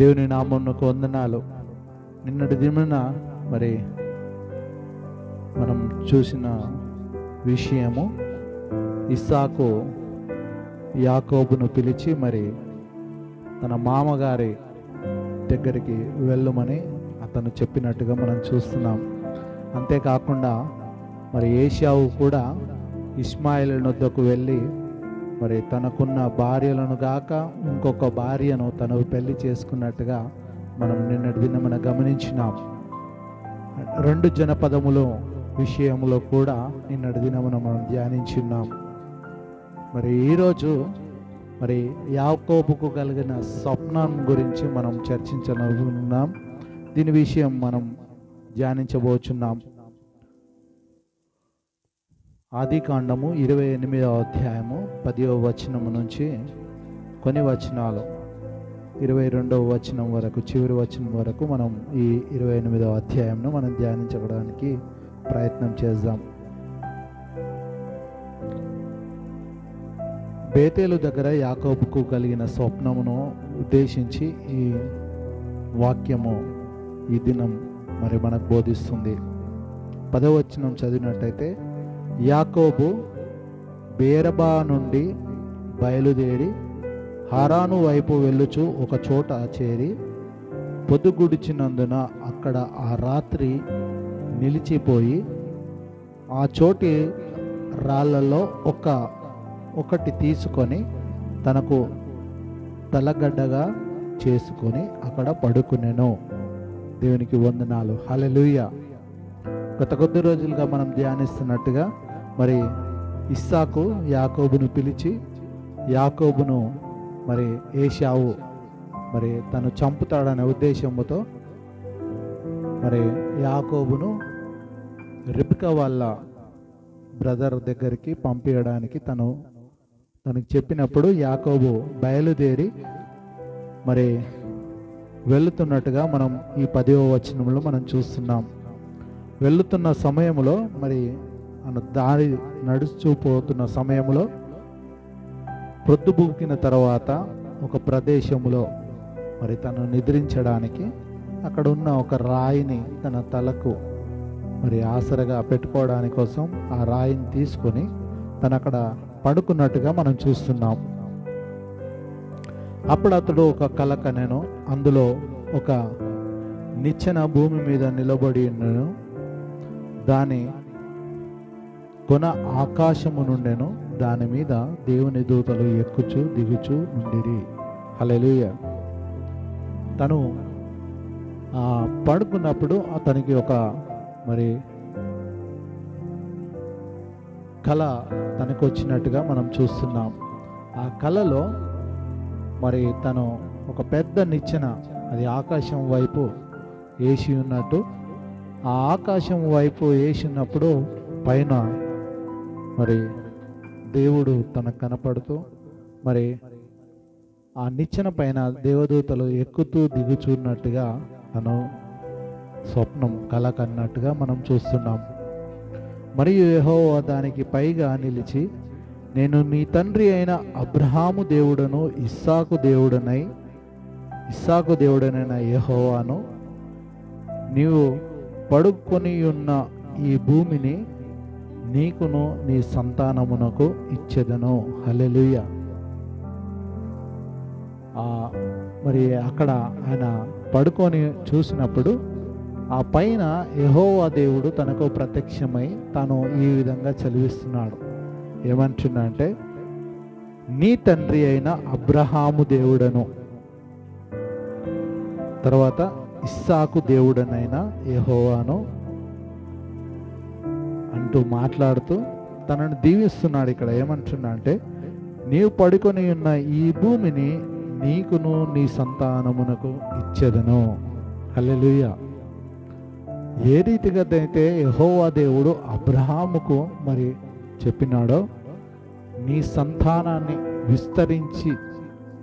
దేవుని నామంకు వందనాలు. నిన్నటి దిన మరి మనం చూసిన విషయము ఇస్సాకు యాకోబును పిలిచి మరి తన మామగారి దగ్గరికి వెళ్ళమని అతను చెప్పినట్టుగా మనం చూస్తున్నాం. అంతేకాకుండా మరి ఏషియావు కూడా ఇస్మాయిల్ నొద్దకు వెళ్ళి మరి తనకున్న భార్యలను గాక ఇంకొక భార్యను తను పెళ్ళి చేసుకున్నట్టుగా మనం నిన్నటి దిన మనం గమనించినాం. రెండు జనపదములు విషయంలో కూడా నిన్నటి దినమున మనం ధ్యానించున్నాం. మరి ఈరోజు మరి యాకోబుకు కలిగిన స్వప్నం గురించి మనం చర్చించనున్నాం. దీని విషయం మనం ధ్యానించబోచున్నాం. ఆది కాండము ఇరవై ఎనిమిదవ అధ్యాయము పదివ వచనము నుంచి కొన్ని వచనాలు. ఇరవై రెండవ వచనం వరకు చివరి వచనం వరకు మనం ఈ ఇరవై ఎనిమిదవ అధ్యాయంను మనం ధ్యానించడానికి ప్రయత్నం చేద్దాం. బేతేలు దగ్గర యాకోబుకు కలిగిన స్వప్నమును ఉద్దేశించి ఈ వాక్యము ఈ దినం మరి మనకు బోధిస్తుంది. పదవచనం చదివినట్టయితే యాకోబు బేరబా నుండి బయలుదేరి హారాను వైపు వెళ్ళుచు ఒక చోట చేరి పొద్దుగుడిచినందున అక్కడ ఆ రాత్రి నిలిచిపోయి ఆ చోటి రాళ్ళలో ఒక ఒకటి తీసుకొని తనకు తలగడ్డగా చేసుకొని అక్కడ పడుకునేను. దేవునికి వందనాలు. హలెలుయ గత కొద్ది రోజులుగా మనం ధ్యానిస్తున్నట్టుగా మరి ఇస్సాకు యాకోబును పిలిచి యాకోబును మరి ఏషావు మరి తను చంపుతాడనే ఉద్దేశంతో మరి యాకోబును రిపిక వాళ్ళ బ్రదర్ దగ్గరికి పంపించడానికి తను తనకు చెప్పినప్పుడు యాకోబు బయలుదేరి మరి వెళుతున్నట్టుగా మనం ఈ పదవ వచనంలో మనం చూస్తున్నాం. వెళుతున్న సమయంలో మరి మన దారి నడుస్తూ పోతున్న సమయంలో ప్రొద్దుబూకిన తర్వాత ఒక ప్రదేశంలో మరి తను నిద్రించడానికి అక్కడ ఉన్న ఒక రాయిని తన తలకు మరి ఆసరగా పెట్టుకోవడానికి కోసం ఆ రాయిని తీసుకొని తను అక్కడ పడుకున్నట్టుగా మనం చూస్తున్నాం. అప్పుడు అతడు ఒక కల కనెను అందులో ఒక నిచ్చెన భూమి మీద నిలబడి ఉన్నను దాని కొన ఆకాశము నుండెను దాని మీద దేవుని దూతలు ఎక్కుచు దిగుచు నుండిరి హల్లెలూయ. తను పడుకున్నప్పుడు అతనికి ఒక మరి కళ తనకు వచ్చినట్టుగా మనం చూస్తున్నాం. ఆ కళలో మరి తను ఒక పెద్ద నిచ్చెన అది ఆకాశం వైపు వేసి ఉన్నట్టు ఆ ఆకాశం వైపు వేసినప్పుడు పైన మరి దేవుడు తనకు కనపడుతూ మరి ఆ నిచ్చెన పైన దేవదూతలు ఎక్కుతూ దిగుచున్నట్టుగా తను స్వప్నం కల కన్నట్టుగా మనం చూస్తున్నాం. మరియు యహో దానికి పైగా నిలిచి నేను నీ తండ్రి అయిన అబ్రహాము దేవుడను ఇస్సాకు దేవుడనై ఇస్సాకు దేవుడనైన యహోవాను నీవు పడుకొని ఉన్న ఈ భూమిని నీకును నీ సంతానమునకు ఇచ్చేదను. హలెలుయ మరి అక్కడ ఆయన పడుకొని చూసినప్పుడు ఆ పైన యహోవా దేవుడు తనకు ప్రత్యక్షమై తాను ఈ విధంగా చదివిస్తున్నాడు ఏమంటున్నా నీ తండ్రి అయిన అబ్రహాము దేవుడను తర్వాత ఇస్సాకు దేవుడనైన యహోవాను అంటూ మాట్లాడుతూ తనను దీవిస్తున్నాడు ఇక్కడ. ఏమంటున్నా అంటే నీవు పడుకొని ఉన్న ఈ భూమిని నీకును నీ సంతానమునకు ఇచ్చేదను. హల్లెలూయ. ఏ రీతిగా అయితే యహోవా దేవుడు అబ్రహాముకు మరి చెప్పినాడో నీ సంతానాన్ని విస్తరించి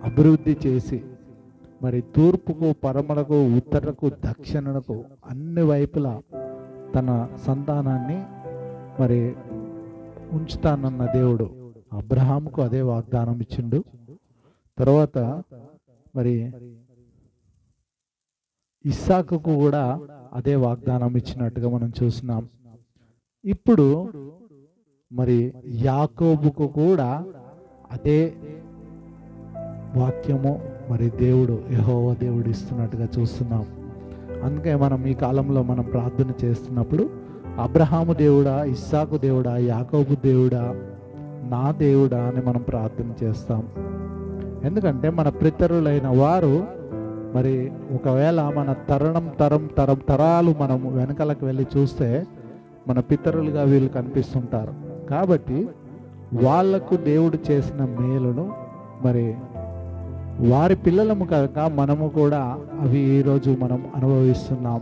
అభివృద్ధి చేసి మరి తూర్పుకు పరమలకు ఉత్తరకు దక్షిణకు అన్ని వైపులా తన సంతానాన్ని మరి ఉంచుతానన్న దేవుడు అబ్రహాంకు అదే వాగ్దానం ఇచ్చిండు. తర్వాత మరి ఇస్సాకుకు కూడా అదే వాగ్దానం ఇచ్చినట్టుగా మనం చూస్తున్నాం. ఇప్పుడు మరి యాకోబుకు కూడా అదే వాక్యము మరి దేవుడు యహోవ దేవుడు ఇస్తున్నట్టుగా చూస్తున్నాం. అందుకే మనం ఈ కాలంలో మనం ప్రార్థన చేస్తున్నప్పుడు అబ్రహాము దేవుడా ఇస్సాకు దేవుడా యాకోబు దేవుడా నా దేవుడా అని మనం ప్రార్థన చేస్తాం. ఎందుకంటే మన పితరులైన వారు మరి ఒకవేళ మన తరుణం తరం తరం తరాలు మనం వెనకలకు వెళ్ళి చూస్తే మన పితరులుగా వీళ్ళు కనిపిస్తుంటారు. కాబట్టి వాళ్ళకు దేవుడు చేసిన మేలును మరి వారి పిల్లలము కనుక మనము కూడా అవి ఈరోజు మనం అనుభవిస్తున్నాం.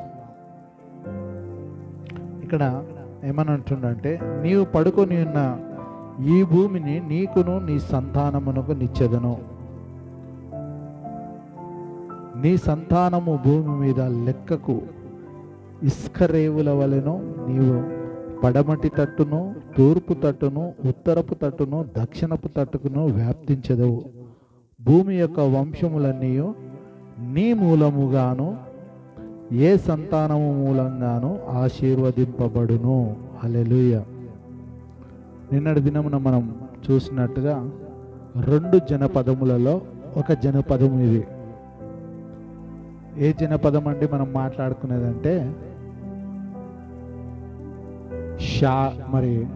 ఇక్కడ ఏమని అంటుండంటే నీవు పడుకొని ఉన్న ఈ భూమిని నీకును నీ సంతానమునకు నిచ్చెదను. నీ సంతానము భూమి మీద లెక్కకు ఇసుక రేవుల వలెను నీవు పడమటి తట్టును తూర్పు తట్టును ఉత్తరపు తట్టును దక్షిణపు తట్టుకును వ్యాప్తించదవు. భూమి యొక్క వంశములన్నీ నీ మూలముగాను ఏ సంతానము మూలంగానూ ఆశీర్వదింపబడును. అలెలుయ నిన్నటి దినమున మనం చూసినట్టుగా రెండు జనపదములలో ఒక జనపదము ఇది. ఏ జనపదం అండి మనం మాట్లాడుకునేదంటే? షా మరి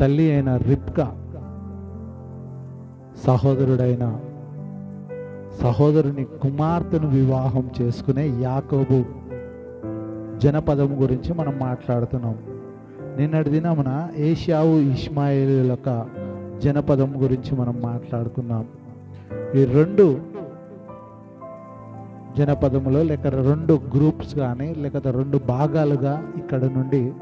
తల్లి అయిన రిప్కా సహోదరుడైన సహోదరుని కుమార్తెను వివాహం చేసుకునే యాకోబు జనపదం గురించి మనం మాట్లాడుతున్నాం. నిన్నటి దినమున ఏషియావు ఇస్మాయిల్ యొక్క జనపదం గురించి మనం మాట్లాడుకున్నాం. ఈ రెండు జనపదములో లేక రెండు గ్రూప్స్ కానీ లేకపోతే రెండు భాగాలుగా ఇక్కడ నుండి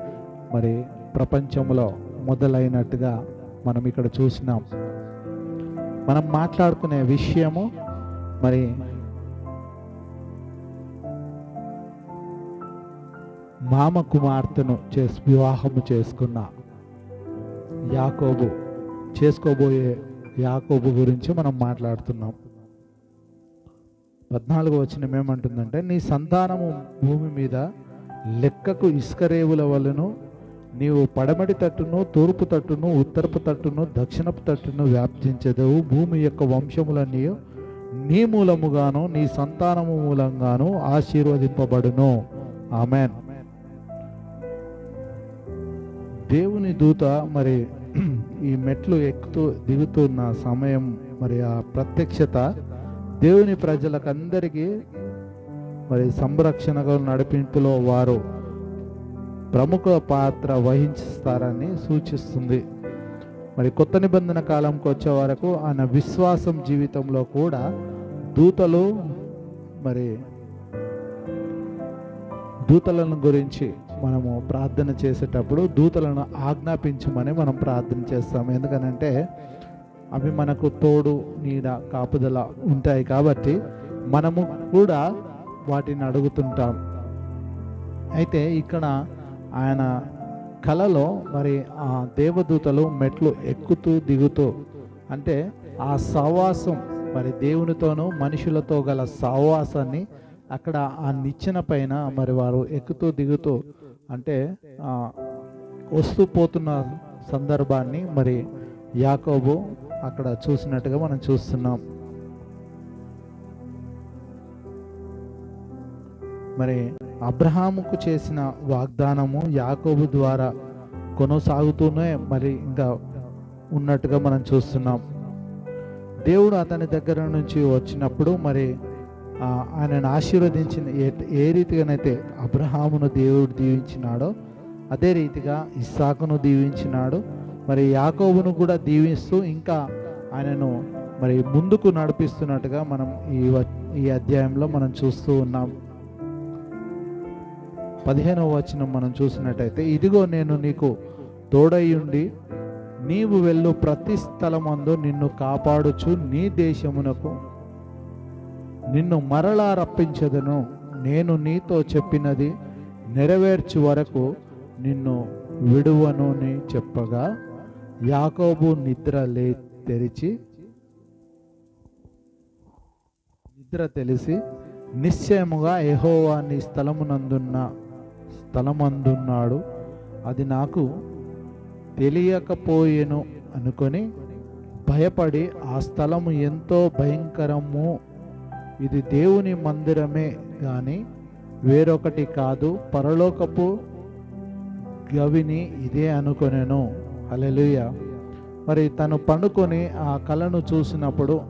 మరి ప్రపంచంలో మొదలైనట్టుగా మనం ఇక్కడ చూసినాం. మనం మాట్లాడుకునే విషయము మరి మామ కుమార్తెను చేసి వివాహము చేసుకున్న యాకోబు చేసుకోబోయే యాకోబు గురించి మనం మాట్లాడుతున్నాం. పద్నాలుగు వచ్చిన ఏమంటుందంటే నీ సంతానము భూమి మీద లెక్కకు ఇసుక రేవుల నీవు పడమటి తట్టును తూర్పు తట్టును ఉత్తరపు తట్టును దక్షిణపు తట్టును వ్యాప్తించదవు. భూమి యొక్క వంశములన్నీ నీ మూలముగాను నీ సంతానము మూలంగాను ఆశీర్వదింపబడును. ఆమెన్. దేవుని దూత మరి ఈ మెట్లు ఎక్కుతూ దిగుతున్న సమయం మరి ఆ ప్రత్యక్షత దేవుని ప్రజలకందరికీ మరి సంరక్షణగా నడిపింపులో వారు ప్రముఖ పాత్ర వహించిస్తారని సూచిస్తుంది. మరి కొత్త నిబంధన కాలంకి వచ్చే వరకు ఆయన విశ్వాసం జీవితంలో కూడా దూతలు మరి దూతలను గురించి మనము ప్రార్థన చేసేటప్పుడు దూతలను ఆజ్ఞాపించమని మనం ప్రార్థన చేస్తాం ఎందుకనంటే అవి మనకు తోడు నీడ కాపుదల ఉంటాయి కాబట్టి మనము కూడా వాటిని అడుగుతుంటాం. అయితే ఇక్కడ ఆయన కలలో మరి ఆ దేవదూతలు మెట్లు ఎక్కుతూ దిగుతూ అంటే ఆ సహవాసం మరి దేవునితోనూ మనుషులతో గల సహవాసాన్ని అక్కడ ఆ నిచ్చెన పైన మరి వారు ఎక్కుతూ దిగుతూ అంటే వస్తూ పోతున్న సందర్భాన్ని మరి యాకోబు అక్కడ చూసినట్టుగా మనం చూస్తున్నాం. మరి అబ్రహాముకు చేసిన వాగ్దానము యాకోబు ద్వారా కొనసాగుతూనే మరి ఇంకా ఉన్నట్టుగా మనం చూస్తున్నాం. దేవుడు అతని దగ్గర నుంచి వచ్చినప్పుడు మరి ఆయనను ఆశీర్వదించిన ఏ ఏ రీతిగానైతే అబ్రహామును దేవుడు దీవించినాడో అదే రీతిగా ఇస్సాకును దీవించినాడు. మరి యాకోబును కూడా దీవిస్తూ ఇంకా ఆయనను మరి ముందుకు నడిపిస్తున్నట్టుగా మనం ఈ ఈ అధ్యాయంలో మనం చూస్తూ ఉన్నాం. పదిహేనవ వచనం మనం చూసినట్టయితే ఇదిగో నేను నీకు తోడయ్యుండి నీవు వెళ్ళు ప్రతి స్థలమందు నిన్ను కాపాడుచు నీ దేశమునకు నిన్ను మరలా రప్పించదను. నేను నీతో చెప్పినది నెరవేర్చు వరకు నిన్ను విడువను అని చెప్పగా. యాకోబు నిద్ర లే తెరిచి నిద్ర తెలిసి నిశ్చయముగా యెహోవా నీ స్థలమునందున్న స్థలమందున్నాడు. అది నాకు తెలియకపోయేను అనుకొని భయపడి ఆ స్థలము ఎంతో భయంకరము. ఇది దేవుని మందిరమే కానీ వేరొకటి కాదు. పరలోకపు గవిని ఇదే అనుకొనెను. అలెలుయ మరి తను పండుకొని ఆ కళను చూసినప్పుడు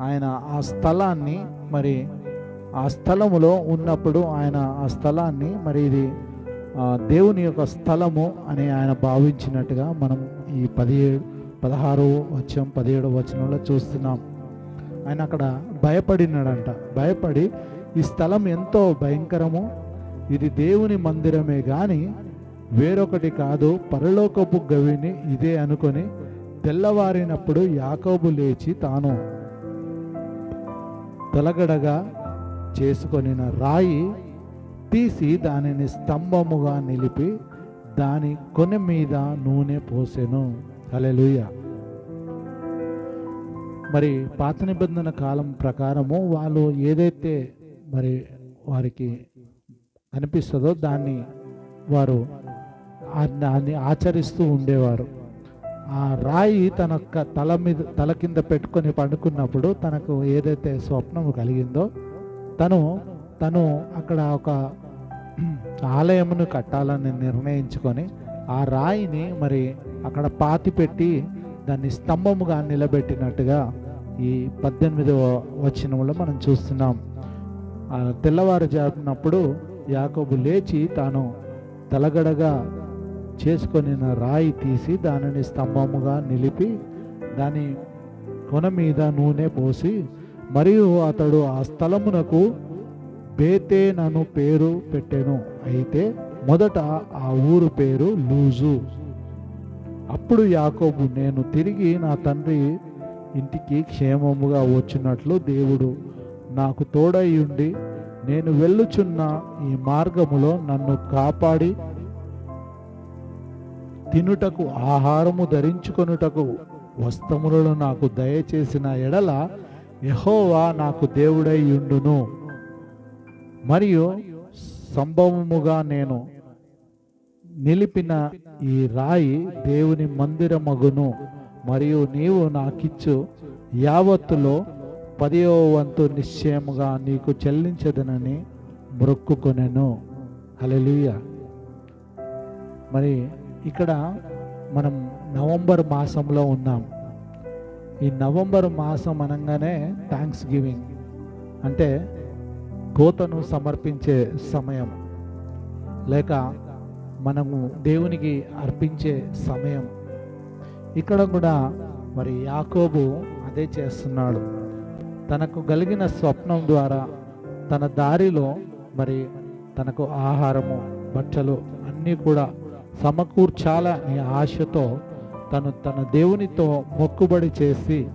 ఆయన ఆ స్థలాన్ని మరి ఆ స్థలములో ఉన్నప్పుడు ఆయన ఆ స్థలాన్ని మరి ఇది దేవుని యొక్క స్థలము అని ఆయన భావించినట్టుగా మనం ఈ పదిహేడు పదహారు వచ్చం పదిహేడు వచనంలో చూస్తున్నాం. ఆయన అక్కడ భయపడినాడంట. భయపడి ఈ స్థలం ఎంతో భయంకరము ఇది దేవుని మందిరమే కానీ వేరొకటి కాదు పరలోకపు గవిని ఇదే అనుకొని తెల్లవారినప్పుడు యాకోబు లేచి తాను తలగడగా చేసుకొనిన రాయి తీసి దానిని స్తంభముగా నిలిపి దాని కొని మీద నూనె పోసెను. అలెలుయ మరి పాత నిబంధన కాలం ప్రకారము వాళ్ళు ఏదైతే మరి వారికి అనిపిస్తుందో దాన్ని వారు దాన్ని ఆచరిస్తూ ఉండేవారు. ఆ రాయి తన తల మీద తల కింద పెట్టుకొని పండుకున్నప్పుడు తనకు ఏదైతే స్వప్నం కలిగిందో తను తను అక్కడ ఒక ఆలయమును కట్టాలని నిర్ణయించుకొని ఆ రాయిని మరి అక్కడ పాతి పెట్టి దాన్ని స్తంభముగా నిలబెట్టినట్టుగా ఈ పద్దెనిమిదవ వచనంలో మనం చూస్తున్నాం. ఆ తెల్లవారుజామునప్పుడు యాకోబు లేచి తాను తలగడగా చేసుకొని రాయి తీసి దానిని స్తంభముగా నిలిపి దాని కొన మీద నూనె పోసి మరియు అతడు ఆ స్థలమునకు బేతేనను పేరు పెట్టెను. అయితే మొదట ఆ ఊరు పేరు లూజు. అప్పుడు యాకోబు నేను తిరిగి నా తండ్రి ఇంటికి క్షేమముగా వచ్చినట్లు దేవుడు నాకు తోడై ఉండి నేను వెళ్ళుచున్న ఈ మార్గములో నన్ను కాపాడి తినుటకు ఆహారము ధరించుకొనుటకు వస్త్రములను నాకు దయచేసిన ఎడల యహోవా నాకు దేవుడై ఉండును. మరియు సంభవముగా నేను నిలిపిన ఈ రాయి దేవుని మందిరమగును. మరియు నీవు నాకిచ్చు యావత్తులో పదియో వంతు నిశ్చయముగా నీకు చెల్లించదనని మొక్కుకొనెను. హల్లెలూయా. మరి ఇక్కడ మనం నవంబర్ మాసంలో ఉన్నాం. ఈ నవంబర్ మాసం అనగానే థ్యాంక్స్ గివింగ్ అంటే కోతను సమర్పించే సమయం లేక మనము దేవునికి అర్పించే సమయం. ఇక్కడ కూడా మరి యాకోబు అదే చేస్తున్నాడు. తనకు కలిగిన స్వప్నం ద్వారా తన దారిలో మరి తనకు ఆహారము బట్టలు అన్నీ కూడా సమకూర్చాలనే ఆశతో తను తన దేవునితో మొక్కుబడి చేసి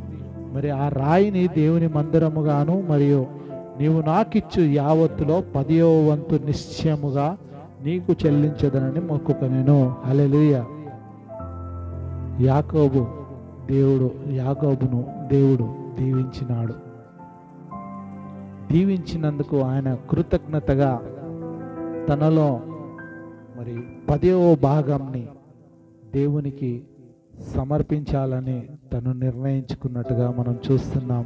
మరి ఆ రాయిని దేవుని మందిరముగాను మరియు నీవు నాకిచ్చు యావత్తులో పదియో వంతు నిశ్చయముగా నీకు చెల్లించదనని మొక్కుకొనేను. అలెలుయ యాకోబు దేవుడు యాకోబును దేవుడు దీవించినాడు. దీవించినందుకు ఆయన కృతజ్ఞతగా తనలో మరి పదవ భాగంని దేవునికి సమర్పించాలని తను నిర్ణయించుకున్నట్టుగా మనం చూస్తున్నాం.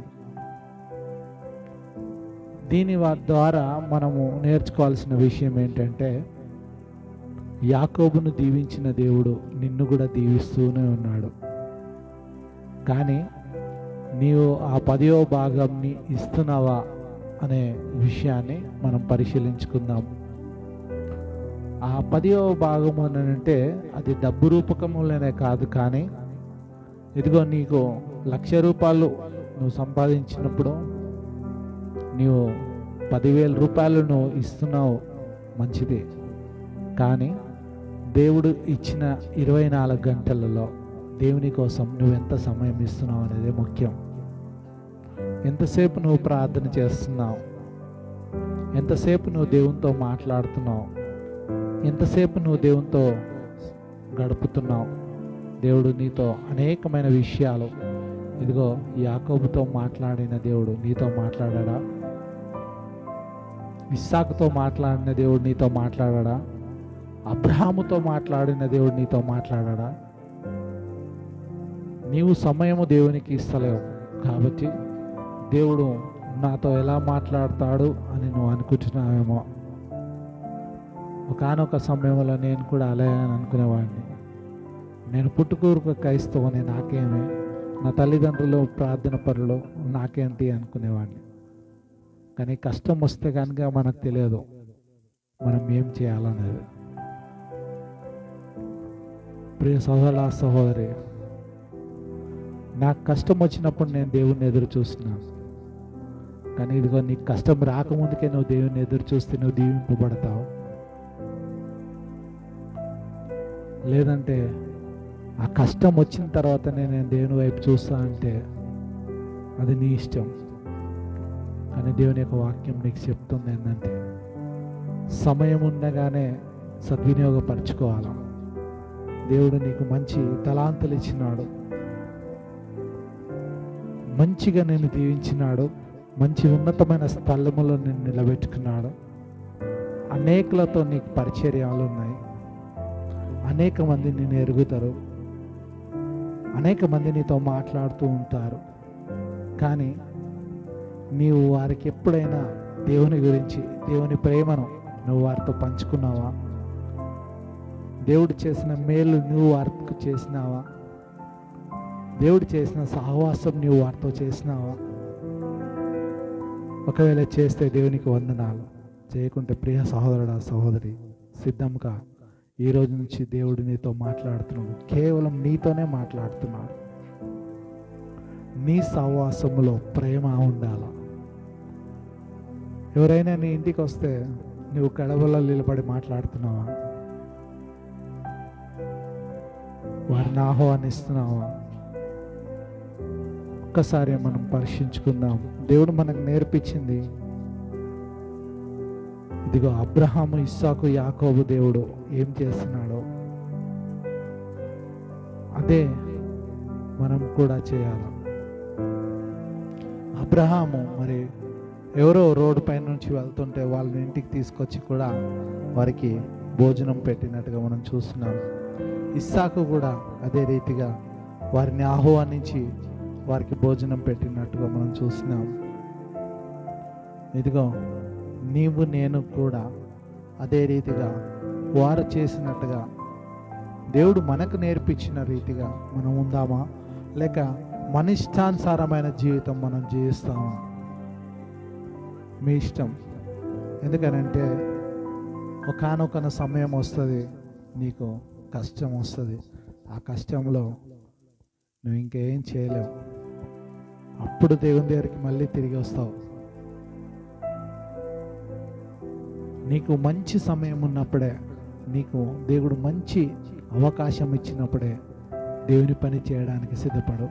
దీని ద్వారా మనము నేర్చుకోవాల్సిన విషయం ఏంటంటే యాకోబును దీవించిన దేవుడు నిన్ను కూడా దీవిస్తూనే ఉన్నాడు. కానీ నీవు ఆ పదవ భాగంని ఇస్తున్నావా అనే విషయాన్ని మనం పరిశీలించుకుందాం. ఆ పదవ భాగము అని అంటే అది డబ్బు రూపకములనే కాదు కానీ ఇదిగో నీకు లక్ష రూపాయలు నువ్వు సంపాదించినప్పుడు నీవు పదివేల రూపాయలు నువ్వు ఇస్తున్నావు మంచిది. కానీ దేవుడు ఇచ్చిన ఇరవై నాలుగు గంటలలో దేవుని కోసం నువ్వు ఎంత సమయం ఇస్తున్నావు అనేది ముఖ్యం. ఎంతసేపు నువ్వు ప్రార్థన చేస్తున్నావు? ఎంతసేపు నువ్వు దేవునితో మాట్లాడుతున్నావు? ఎంతసేపు నువ్వు దేవునితో గడుపుతున్నావు? దేవుడు నీతో అనేకమైన విషయాలు. ఇదిగో యాకోబుతో మాట్లాడిన దేవుడు నీతో మాట్లాడా ఇస్సాకుతో మాట్లాడిన దేవుడు నీతో మాట్లాడా అబ్రహాముతో మాట్లాడిన దేవుడు నీతో మాట్లాడా నీవు సమయము దేవునికి ఇస్తలేవు. కాబట్టి దేవుడు నాతో ఎలా మాట్లాడతాడు అని నువ్వు అనుకుంటున్నావేమో? ఒకనొక సమయంలో నేను కూడా అలాగే అనుకునేవాడిని. నేను పుట్టుకూరుకు క్రైస్తవని నాకేమే? నా తల్లిదండ్రులు ప్రార్థన పరులు నాకేంటి అనుకునేవాడిని. కానీ కష్టం వస్తే కనుక మనకు తెలియదు మనం ఏం చేయాలనేది. ప్రియ సహోదర సహోదరి నాకు కష్టం వచ్చినప్పుడు నేను దేవుణ్ణి ఎదురు చూస్తున్నాను కానీ ఇదిగో నీకు కష్టం రాకముందుకే నువ్వు దేవుణ్ణి ఎదురు చూస్తే నువ్వు దీవింపబడతావు. లేదంటే ఆ కష్టం వచ్చిన తర్వాతనే నేను దేవుని వైపు చూస్తా అంటే అది నీ ఇష్టం. కానీ దేవుని యొక్క వాక్యం నీకు చెప్తుంది ఏంటంటే సమయం ఉండగానే సద్వినియోగపరచుకోవాలి. దేవుడు నీకు మంచి తలాంతులు ఇచ్చినాడు. మంచిగా నేను దీవించినాడు. మంచి ఉన్నతమైన స్థలములో నేను నిలబెట్టుకున్నాడు. అనేకులతో నీకు పరిచర్యాలు ఉన్నాయి. అనేక మంది నిన్ను ఎరుగుతారు. అనేక మంది నీతో మాట్లాడుతూ ఉంటారు. కానీ నీవు వారికి ఎప్పుడైనా దేవుని గురించి దేవుని ప్రేమను నువ్వు వారితో పంచుకున్నావా? దేవుడు చేసిన మేలు నువ్వు వారికి చేసినావా? దేవుడు చేసిన సహవాసం నీవు వారితో చేసినావా? ఒకవేళ చేస్తే దేవునికి వందనాలు. చేయకుంటే ప్రియ సహోదరుడా సహోదరి సిద్ధంగా ఈ రోజు నుంచి దేవుడు నీతో మాట్లాడుతున్నాడు. కేవలం నీతోనే మాట్లాడుతున్నాడు. నీ సహవాసములో ప్రేమ ఉండాల. ఎవరైనా నీ ఇంటికి వస్తే నువ్వు గడవలో నిలబడి మాట్లాడుతున్నావా? వారిని ఆహ్వానిస్తున్నావా? ఒక్కసారి మనం పరీక్షించుకుందాం దేవుడు మనకు నేర్పించింది ఇదిగో అబ్రహాము ఇస్సాకు యాకోబు దేవుడు ఏం చేస్తున్నాడో అదే మనం కూడా చేయాలి. అబ్రహాము మరి ఎవరో రోడ్డు పైన నుంచి వెళ్తుంటే వాళ్ళని ఇంటికి తీసుకొచ్చి కూడా వారికి భోజనం పెట్టినట్టుగా మనం చూస్తున్నాం. ఇస్సాకు కూడా అదే రీతిగా వారిని ఆహ్వానించి వారికి భోజనం పెట్టినట్టుగా మనం చూస్తున్నాం. ఇదిగో నీవు నేను కూడా అదే రీతిగా వారు చేసినట్టుగా దేవుడు మనకు నేర్పించిన రీతిగా మనం ఉందామా? లేక మన ఇష్టానుసారమైన జీవితం మనం జీవిస్తామా? మీ ఇష్టం. ఎందుకనంటే ఒకనొకన సమయం వస్తుంది నీకు కష్టం వస్తుంది. ఆ కష్టంలో నువ్వు ఇంకేం చేయలేవు. అప్పుడు దేవుని దగ్గరికి మళ్ళీ తిరిగి వస్తావు. నీకు మంచి సమయం ఉన్నప్పుడే నీకు దేవుడు మంచి అవకాశం ఇచ్చినప్పుడే దేవుని పని చేయడానికి సిద్ధపడు.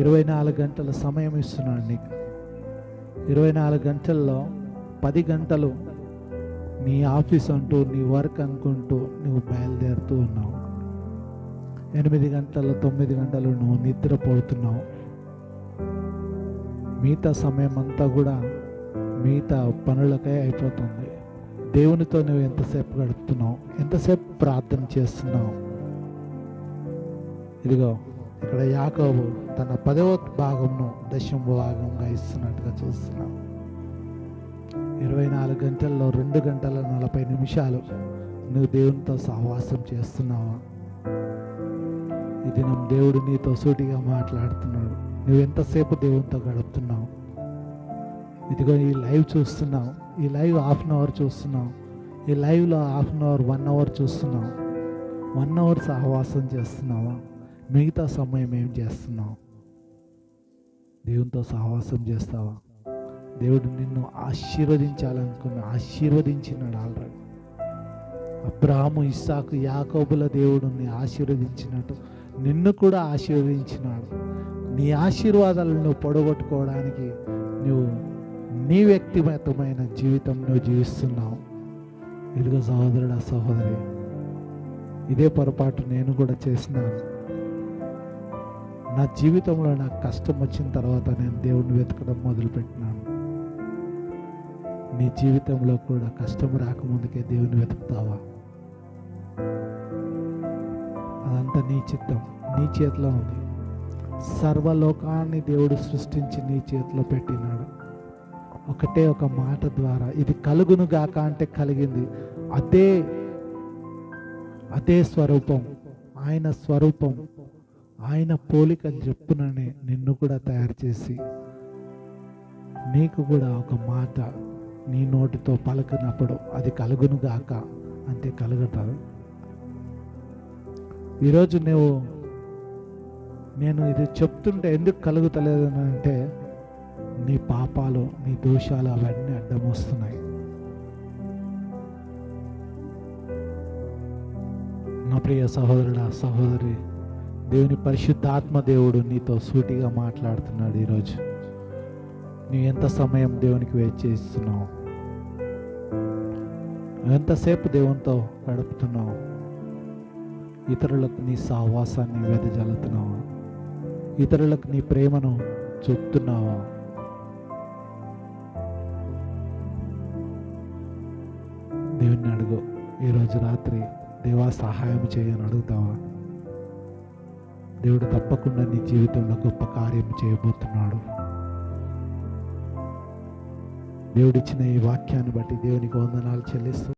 ఇరవై నాలుగు గంటల సమయం ఇస్తున్నాడు నీకు. ఇరవై నాలుగు గంటల్లో పది గంటలు నీ ఆఫీస్ అంటూ నీ వర్క్ అనుకుంటూ నువ్వు బయలుదేరుతూ ఉన్నావు. ఎనిమిది గంటలు తొమ్మిది గంటలు నువ్వు నిద్రపోతున్నావు. మిగతా సమయం అంతా కూడా మిగతా పనులకే అయిపోతుంది. దేవునితో నువ్వు ఎంతసేపు గడుపుతున్నావు? ఎంతసేపు ప్రార్థన చేస్తున్నావు? ఇదిగో ఇక్కడ యాకోబు తన పదవ భాగంను దశమ భాగంగా ఇస్తున్నట్టుగా చూస్తున్నాం ఇరవై నాలుగు గంటల్లో రెండు గంటల నలభై నిమిషాలు నువ్వు దేవునితో సహవాసం చేస్తున్నావా? ఈ దినం దేవుడు నీతో సూటిగా మాట్లాడుతున్నాడు. నువ్వు ఎంతసేపు దేవునితో గడుపుతున్నావు? ఇదిగో ఈ లైవ్ చూస్తున్నావు ఈ లైవ్ హాఫ్ అన్ అవర్ చూస్తున్నాం. ఈ లైవ్లో half an hour one hour చూస్తున్నావు వన్ అవర్ సహవాసం చేస్తున్నావా? మిగతా సమయం ఏం చేస్తున్నావు? దేవునితో సహవాసం చేస్తావా? దేవుడు నిన్ను ఆశీర్వదించాలనుకున్న ఆశీర్వదించినాడు ఆల్రెడీ. అబ్రాహము ఇస్సాకు యాకోబుల దేవుడిని ఆశీర్వదించినట్టు నిన్ను కూడా ఆశీర్వదించినాడు. నీ ఆశీర్వాదాలను పొడగొట్టుకోవడానికి నువ్వు నీ వ్యక్తిగతమైన జీవితం నువ్వు జీవిస్తున్నావు. ఎదుగు సహోదరుడా సహోదరి ఇదే పొరపాటు నేను కూడా చేసినాను. నా జీవితంలో నాకు కష్టం వచ్చిన తర్వాత నేను దేవుడిని వెతకడం మొదలుపెట్టినాను. నీ జీవితంలో కూడా కష్టం రాకముందుకే దేవుని వెతుకుతావా? అదంతా నీ చిత్తం నీ చేతిలో ఉంది. సర్వలోకాన్ని దేవుడు సృష్టించి నీ చేతిలో పెట్టినాడు. ఒకటే ఒక మాట ద్వారా ఇది కలుగును గాక అంటే కలిగింది. అదే అదే స్వరూపం ఆయన స్వరూపం ఆయన పోలిక చెప్పునని నిన్ను కూడా తయారు చేసి నీకు కూడా ఒక మాట నీ నోటితో పలకినప్పుడు అది కలుగును గాక అంతే కలుగుతారు ఈరోజు నువ్వు నేను ఇది చెప్తుంటే ఎందుకు కలుగుతలేదు అని అంటే నీ పాపాలు నీ దోషాలు అవన్నీ అడ్డమొస్తున్నాయి. నా ప్రియ సహోదరుడా సహోదరి దేవుని పరిశుద్ధాత్మ దేవుడు నీతో సూటిగా మాట్లాడుతున్నాడు ఈరోజు. నువ్వు ఎంత సమయం దేవునికి వెయిట్ చేస్తున్నావు? ఎంతసేపు దేవునితో గడుపుతున్నావు? ఇతరులకు నీ సహవాసాన్ని వెదజల్లుతున్నావా ఇతరులకు నీ ప్రేమను చూపుతున్నావా? దేవుణ్ణి అడుగు. ఈరోజు రాత్రి దేవా సహాయం చేయని అడుగుతావా? దేవుడు తప్పకుండా నీ జీవితంలో గొప్ప కార్యం చేయబోతున్నాడు. దేవుడిచ్చిన ఈ వాక్యాన్ని బట్టి దేవునికి వందనాలు చెల్లిస్తూ